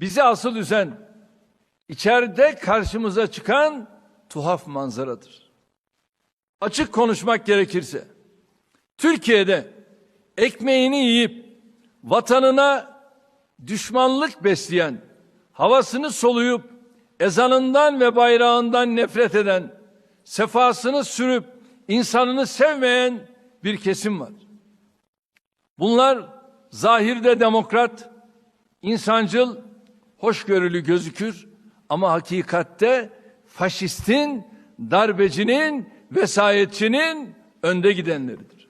Bizi asıl üzen, içeride karşımıza çıkan tuhaf manzaradır. Açık konuşmak gerekirse, Türkiye'de ekmeğini yiyip vatanına düşmanlık besleyen, havasını soluyup ezanından ve bayrağından nefret eden, sefasını sürüp insanını sevmeyen bir kesim var. Bunlar zahirde demokrat, insancıl, hoşgörülü gözükür ama hakikatte faşistin, darbecinin, vesayetçinin önde gidenleridir.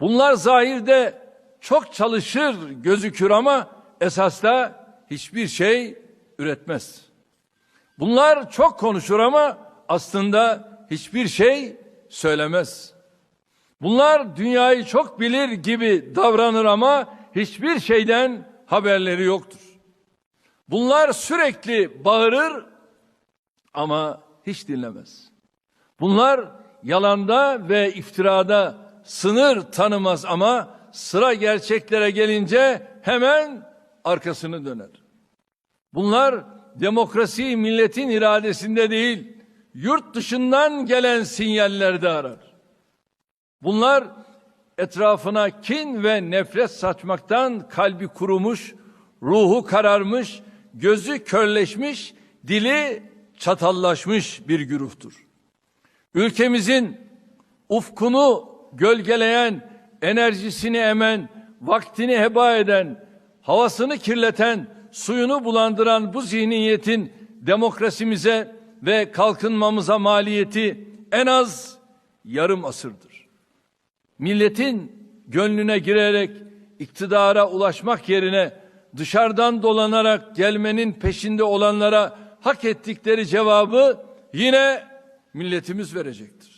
Bunlar zahirde çok çalışır gözükür ama esasda hiçbir şey üretmez. Bunlar çok konuşur ama aslında hiçbir şey söylemez. Bunlar dünyayı çok bilir gibi davranır ama hiçbir şeyden haberleri yoktur. Bunlar sürekli bağırır ama hiç dinlemez. Bunlar yalanda ve iftirada sınır tanımaz ama sıra gerçeklere gelince hemen arkasını döner. Bunlar demokrasi milletin iradesinde değil, yurt dışından gelen sinyallerde arar. Bunlar etrafına kin ve nefret saçmaktan kalbi kurumuş, ruhu kararmış, gözü körleşmiş, dili çatallaşmış bir güruhtur. Ülkemizin ufkunu gölgeleyen, enerjisini emen, vaktini heba eden, havasını kirleten, suyunu bulandıran bu zihniyetin demokrasimize ve kalkınmamıza maliyeti en az yarım asırdır. Milletin gönlüne girerek iktidara ulaşmak yerine dışarıdan dolanarak gelmenin peşinde olanlara hak ettikleri cevabı yine milletimiz verecektir.